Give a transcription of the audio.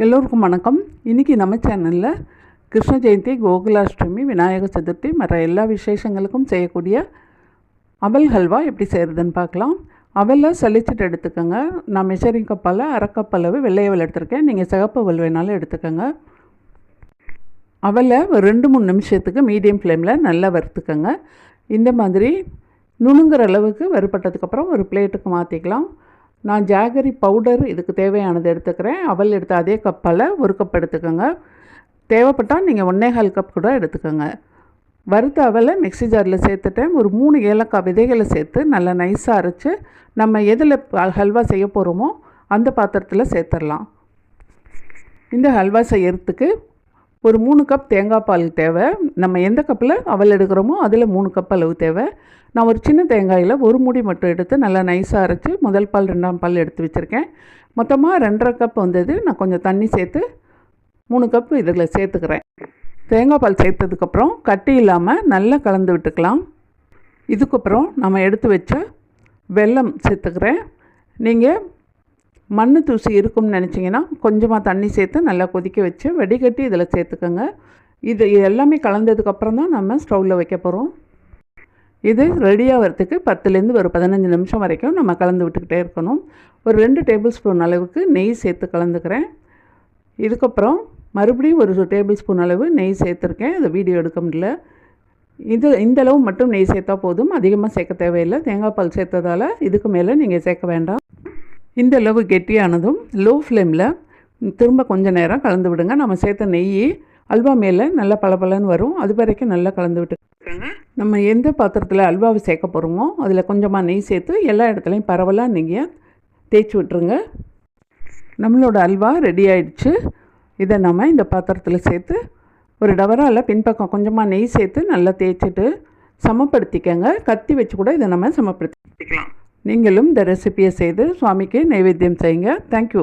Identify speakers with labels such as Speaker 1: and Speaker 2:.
Speaker 1: எல்லோருக்கும் வணக்கம். இன்றைக்கி நம்ம சேனலில் கிருஷ்ண ஜெயந்தி கோகுலாஷ்டமி விநாயகர் சதுர்த்தி மற்ற எல்லா விசேஷங்களுக்கும் செய்யக்கூடிய அவல் ஹல்வா எப்படி செய்கிறதுன்னு பார்க்கலாம். அவலை சலிச்சிட்டு எடுத்துக்கோங்க. நான் மெஷரிங் கப்பால் அரைக்கப்பளவு கப் எடுத்திருக்கேன். நீங்கள் சிகப்பு வல் வேணாலும் எடுத்துக்கோங்க. அவலை ஒரு ரெண்டு மூணு நிமிஷத்துக்கு மீடியம் ஃப்ளேமில் நல்லா வறுத்துக்கோங்க. இந்த மாதிரி நுணுங்குற அளவுக்கு வறுப்பட்டதுக்கப்புறம் ஒரு பிளேட்டுக்கு மாற்றிக்கலாம் நான் ஜாகரி பவுடர் இதுக்கு தேவையானது எடுத்துக்கிறேன். அவல் எடுத்த அதே கப்பால் ஒரு கப் எடுத்துக்கோங்க. தேவைப்பட்டால் நீங்கள் ஒன்றே கால் கப் கூட எடுத்துக்கோங்க. வறுத்த அவலை மிக்சி ஜாரில் சேர்த்துட்டேன். ஒரு மூணு ஏலக்காய் விதைகளை சேர்த்து நல்லா நைஸாக அரைச்சி நம்ம எதில் ஹல்வா செய்ய போகிறோமோ அந்த பாத்திரத்தில் சேர்த்துடலாம். இந்த ஹல்வா செய்யறதுக்கு ஒரு மூணு கப் தேங்காய் பால் தேவை. நம்ம எந்த கப்பில் அவல் எடுக்கிறோமோ அதில் மூணு கப் அளவு தேவை. நான் ஒரு சின்ன தேங்காயில் ஒரு மூடி மட்டும் எடுத்து நல்லா நைஸாக அரைச்சி முதல் பால் ரெண்டாம் பால் எடுத்து வச்சுருக்கேன். மொத்தமாக ரெண்டரை கப் வந்தது. நான் கொஞ்சம் தண்ணி சேர்த்து மூணு கப் இதில் சேர்த்துக்கிறேன். தேங்காய் பால் சேர்த்ததுக்கப்புறம் கட்டி இல்லாமல் நல்லா கலந்து விட்டுக்கலாம். இதுக்கப்புறம் நம்ம எடுத்து வச்ச வெல்லம் சேர்த்துக்கிறேன். நீங்கள் மண் தூசி இருக்கும்னு நினச்சிங்கன்னா கொஞ்சமாக தண்ணி சேர்த்து நல்லா கொதிக்க வச்சு வடிகட்டி இதில் சேர்த்துக்கோங்க. இது இது எல்லாமே கலந்ததுக்கப்புறம் தான் நம்ம ஸ்டவ்வில் வைக்க போகிறோம் இது ரெடியாகிறதுக்கு பத்துலேருந்து ஒரு பதினஞ்சு நிமிஷம் வரைக்கும் நம்ம கலந்து விட்டுக்கிட்டே இருக்கணும். ஒரு ரெண்டு டேபிள் ஸ்பூன் அளவுக்கு நெய் சேர்த்து கலந்துக்கிறேன். இதுக்கப்புறம் மறுபடியும் ஒரு டேபிள் ஸ்பூன் அளவு நெய் சேர்த்துருக்கேன். அதை வீடியோ எடுக்க முடியல. இது இந்த அளவு மட்டும் நெய் சேர்த்தா போதும். அதிகமாக சேர்க்க தேவையில்லை. தேங்காய் பால் சேர்த்ததால் இதுக்கு மேலே நீங்கள் சேர்க்க வேண்டாம். இந்த அளவு கெட்டியானதும் லோ ஃப்ளேமில் திரும்ப கொஞ்சம் நேரம் கலந்து விடுங்க. நம்ம சேர்த்த நெய் அல்வா மேலே நல்லா பளபளன்னு வரும். அது வரைக்கும் நல்லா கலந்து விட்டு நம்ம எந்த பாத்திரத்தில் அல்வாவை சேர்க்க போகிறோமோ அதில் கொஞ்சமாக நெய் சேர்த்து எல்லா இடத்துலையும் பரவலாக நீங்கள் தேய்ச்சி விட்டுருங்க. நம்மளோட அல்வா ரெடி ஆயிடுச்சு. இதை நம்ம இந்த பாத்திரத்தில் சேர்த்து ஒரு டவரால் பின்பக்கம் கொஞ்சமாக நெய் சேர்த்து நல்லா தேய்ச்சிட்டு சமப்படுத்திக்கங்க. கத்தி வச்சு கூட இதை நம்ம சமப்படுத்திக்கலாம். நீங்களும் இந்த ரெசிபியை செய்து சுவாமிக்கு நைவேத்தியம் செய்யுங்க. தேங்க்யூ